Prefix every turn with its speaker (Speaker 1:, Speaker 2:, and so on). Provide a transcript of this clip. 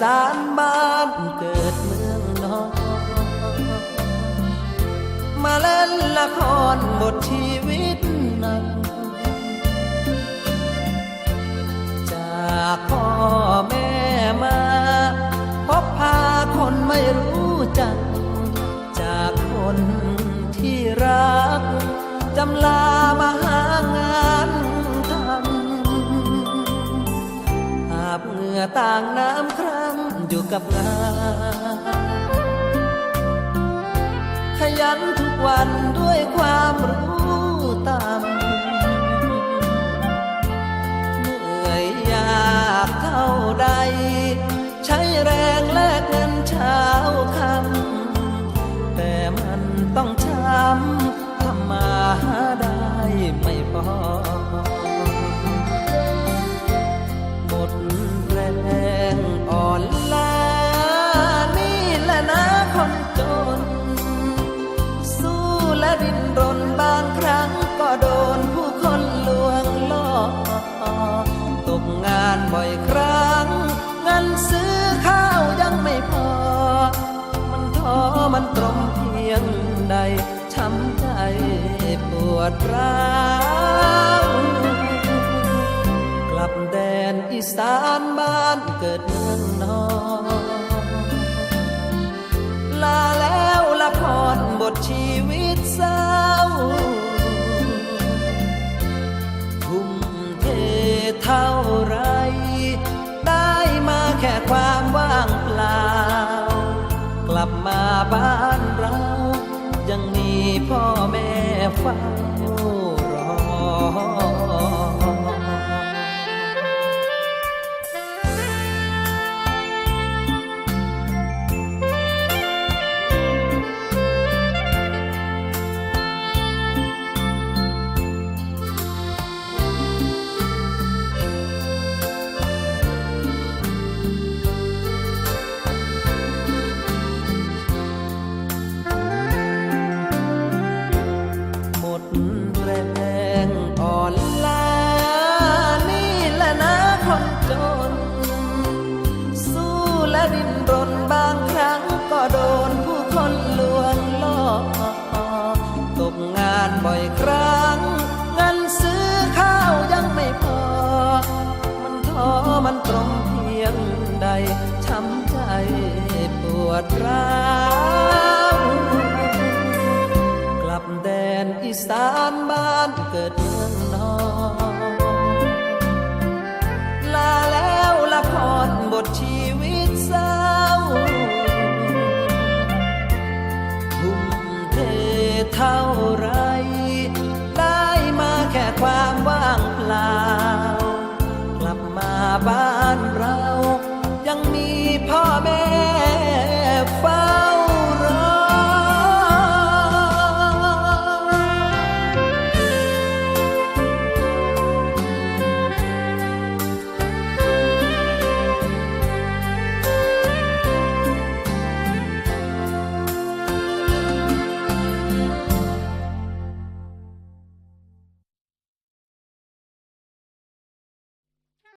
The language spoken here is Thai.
Speaker 1: สานบ้านเกิดเมืองนอนมาเล่นละครบทชีวิตหนักจากพ่อแม่มาพบพาคนไม่รู้จัก จากคนที่รักจำลามาหา งื่อต่างน้ำครั้งอยู่กับงานขยันทุกวันด้วยความรู้ตามเหนื่อยยากเท่าใด ใช้แรงแลกเงินเช้าคำแต่มันต้องช้ำทำมาหาได้ไม่พอ และดิ้นรนบางครั้งก็โดนผู้คนลวงล่อตกงานบ่อยครั้งเงินซื้อข้าวยังไม่พอ มันท้อมันตรมเพียงใดช้ำใจปวดร้าวกลับแดนอีสานบ้านเกิดเมืองนอนลาแล้วละครบทชีว ลับมาบ้านเรา ยังมีพ่อแม่เฝ้า ดร้างกลับแดนอีสานบ้านเกิดเมืองนอนลาแล้วละครบทชีวิตเศร้าทุ่มเทเท่าไรได้มาแค่ความว่างเปล่า กลับมาบ้าน